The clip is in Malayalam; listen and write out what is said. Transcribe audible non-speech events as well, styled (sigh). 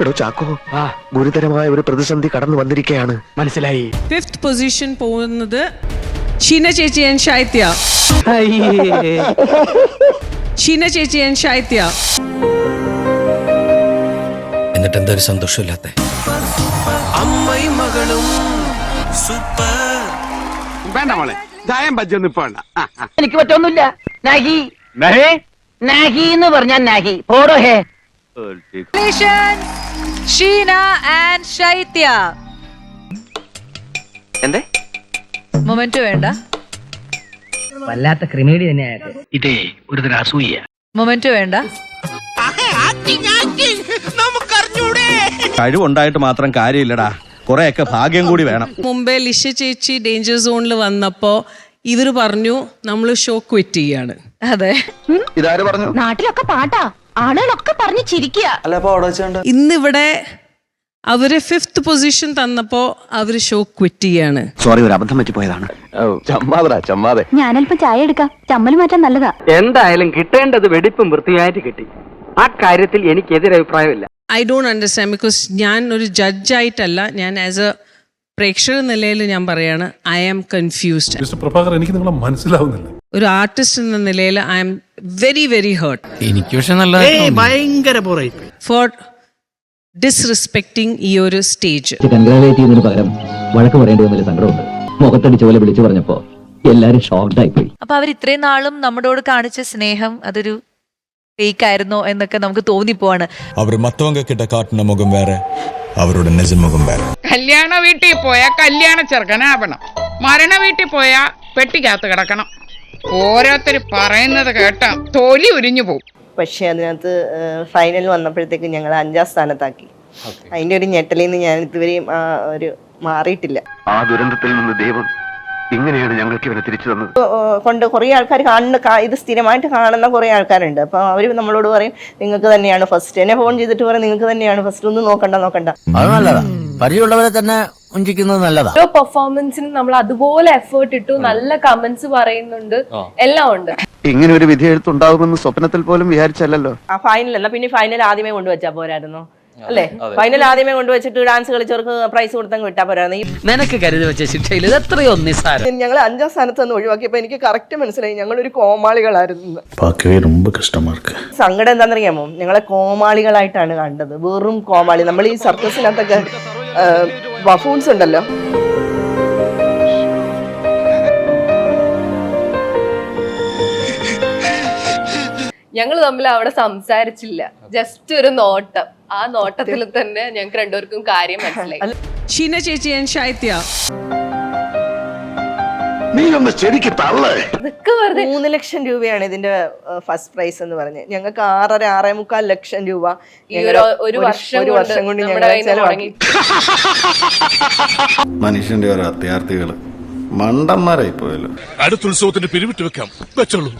എടോ ചാക്കോ ആ. ഗുരുതരമായ ഒരു പ്രതിസന്ധി കടന്നു വന്നിരിക്കുകയാണ് മനസ്സിലായി. ഫിഫ്ത് പൊസിഷൻ പോകുന്നത് ഷീന ചേച്ചി ആൻഡ് ഷൈത്യ ഷീന ചേച്ചി ആൻഡ് ഷൈത്യ എന്നിട്ട് എന്താ ഒരു സന്തോഷമില്ലാത്ത? വേണ്ട മോളെ ചായം ബജ്ജൊന്നും ഇപ്പൊ വേണ്ട. എനിക്ക് പറ്റൊന്നുമില്ല. നഹി നഹി നഹി എന്ന് പറഞ്ഞാൽ നഹി പോടോ ഹേ. ഷീന ആൻഡ് ശൈത്യ എന്തേ? മൊമെന്റ് വേണ്ട. വല്ലാത്ത ക്രിമിനൽ തന്നെയായിട്ട് ഇതേ ഒരു തരം അസൂയ. മൊമെന്റ് വേണ്ട. കഴിവുണ്ടായിട്ട് മാത്രം കാര്യമില്ലടാ. കുറെയൊക്കെ ഭാഗ്യം കൂടി വേണം. മുംബൈ ലിഷ ചേച്ചി ഡേഞ്ചർ സോണിൽ വന്നപ്പോ ഇവർ പറഞ്ഞു നമ്മൾ ഷോ ക്വിറ്റ് ചെയ്യാണ്. അതെ. ഇതാര് പറഞ്ഞു? നാട്ടിലൊക്കെ പാട്ടാ. ആളുകളൊക്കെ പറഞ്ഞു ചിരിക്കുക ഇന്നിവിടെ അവർ ഫിഫ്ത് പൊസിഷൻ തന്നപ്പോ അവർ ഷോ ക്വിറ്റ് ചെയ്യാണ്. സോറി ഒരു അബദ്ധം പറ്റിപ്പോയതാണ് ചമ്മാതടാ ചമ്മാതെ. ഞാനല്പം ചായ എടുക്കാം. ചമ്മൽ മാറ്റാൻ നല്ലതാ. എന്തായാലും കിട്ടേണ്ടത് വെടിപ്പും വൃത്തിയായിട്ട് കിട്ടി. ആ കാര്യത്തിൽ എനിക്ക് എതിരഭിപ്രായമില്ല ഐ ഡോണ്ട് അണ്ടർസ്റ്റാൻഡ് ബിക്കോസ് ഞാൻ ഒരു ജഡ്ജായിട്ടല്ല ഞാൻ ആസ് എ പ്രേക്ഷക നിലയിൽ ഞാൻ പറയാണ് I am confused mister Prabhakar എനിക്ക് നിങ്ങളെ മനസ്സിലാവുന്നില്ല. ഒരു ആർട്ടിസ്റ്റ് എന്ന നിലയിൽ I am very very hurt എനിക്ക് പക്ഷെ നല്ല ഭയങ്കര ഫോർ ഡിസ്റെസ്പെക്ടിങ് ഈ ഒരു സ്റ്റേജ് കൺഗ്രാജുലേറ്റ് ചെയ്യുന്നതിന് പകരം വഴക്ക് പറയേണ്ടി വന്നതിൽ സങ്കടമുണ്ട്. മുഖത്തടിച്ച് പോലെ വിളിച്ചു പറഞ്ഞപ്പോ എല്ലാരും ഷോക്ഡ് ആയിപ്പോയി. പോയി അപ്പൊ അവർ ഇത്രയും നാളും നമ്മളോട് കാണിച്ച സ്നേഹം അതൊരു ഫേക്ക് ആയിരുന്നോ എന്നൊക്കെ നമുക്ക് തോന്നിപ്പോവാണ്. അവർ മത്തവങ്ക കിട്ട കാട്ടുന്ന മുഖം വേറെ അവരുടെ നിജമുഖം വേറെ കല്യാണ വീട്ടിൽ പോയാൽ കല്യാണ ചെറുക്കനാവണം. മരണ വീട്ടിൽ പോയാൽ പെട്ടിക്കകത്ത് കിടക്കണം. ഓരോരുത്തർ പറയുന്നത് കേട്ടാ തൊലി ഉരിഞ്ഞു പോകും പക്ഷെ അതിനകത്ത് ഫൈനൽ വന്നപ്പോഴത്തേക്ക് ഞങ്ങൾ അഞ്ചാം സ്ഥാനത്താക്കി. അതിന്റെ ഒരു ഞെട്ടലിൽ നിന്ന് ഞാൻ ഇതുവരെയും ആ ഒരു മാറിയിട്ടില്ല. ആ ദുരന്തത്തിൽ നിന്ന് ദൈവം ഇങ്ങനെയാണ് ഞങ്ങൾക്ക് ഇവനെ തിരിച്ചു തന്നത്. കൊണ്ട് കുറേ ആൾക്കാർ കാണുന്ന ഇത് സ്ഥിരമായിട്ട് കാണുന്ന കുറേ ആൾക്കാരുണ്ട്. അപ്പോൾ അവർ നമ്മളോട് പറയും നിങ്ങൾക്ക് തന്നെയാണ് ഫസ്റ്റ് എന്നെ ഫോൺ ചെയ്തിട്ട് പറയും നിങ്ങൾക്ക് തന്നെയാണ് ഫസ്റ്റ് ഒന്ന് നോക്കണ്ട നോക്കണ്ട. അത് നല്ലതാ. പരിചയമുള്ളവരെ തന്നെ നല്ലതാ. ഓരോ പെർഫോമൻസിനും നമ്മൾ അതുപോലെ എഫേർട്ട് ഇട്ടു നല്ല കമന്റ്സ് പറയുന്നുണ്ട്. എല്ലാം ഉണ്ട്. ഇങ്ങനെ ഒരു വിധി എഴുത്തുണ്ടാവുമെന്ന് സ്വപ്നത്തിൽ പോലും വിചാരിച്ചല്ലോ ആ ഫൈനൽ അല്ല. പിന്നെ ഫൈനൽ ആദ്യമേ കൊണ്ടുവച്ചാ പോരായിരുന്നോ. അല്ലേ? ഫൈനൽ ആദ്യമേ കൊണ്ടുവച്ചിട്ട് ഡാൻസ് കളിച്ചവർക്ക് പ്രൈസ് കൊടുത്തങ്ങ് വിട്ടാ പോരാന്ന് നിനക്ക് കരുതി വെച്ച ശിക്ഷയിൽ എത്രയോ നിസ്സാരം. ഞങ്ങൾ അഞ്ചാം സ്ഥാനത്ത് നിന്ന് ഒഴിവാക്കിയപ്പോ എനിക്ക് കറക്റ്റ് മനസ്സിലായി. ഞങ്ങൾ ഒരു കോമാളികളായിരുന്നു സങ്കടം എന്താണെന്നറിയാമോ ഞങ്ങളെ കോമാളികളായിട്ടാണ് കണ്ടത്. വെറും കോമാളി. നമ്മൾ ഈ സർക്കസിനകത്തൊക്കെ ബഫൂൺസ് ഉണ്ടല്ലോ. ഞങ്ങൾ തമ്മിൽ അവിടെ സംസാരിച്ചില്ല. ജസ്റ്റ് ഒരു നോട്ടം. ആ നോട്ടത്തിൽ തന്നെ ഞങ്ങൾക്ക് രണ്ടുപേർക്കും കാര്യം മനസ്സിലായി. ഷീന ചേച്ചി ആൻഡ് ഷൈത്യ നീ ഒന്ന് ശരിക്ക് തള്ളേ. ഇതൊക്കെ വെറുതെ. മൂന്ന് ലക്ഷം രൂപയാണ് ഇതിന്റെ ഫസ്റ്റ് പ്രൈസ് എന്ന് പറഞ്ഞ്. ഞങ്ങൾക്ക് ആറര ആറേ മുക്കാൽ ലക്ഷം രൂപ ഈ ഒരു ഒരു വർഷം ഒരു കൊണ്ട് വർഷം കൊണ്ട് നമ്മുടെ ഞങ്ങൾ കയ്യിൽ നിന്ന് ചെലവാക്കി (laughs) മനുഷ്യന്റെ ഓരോ അത്യാർത്ഥികൾ മണ്ടന്മാരായി പോയല്ലോ. അടുത്തുത്സവത്തിന്റെ പിരിവിട്ട് വെക്കാം. വെച്ചോളൂ.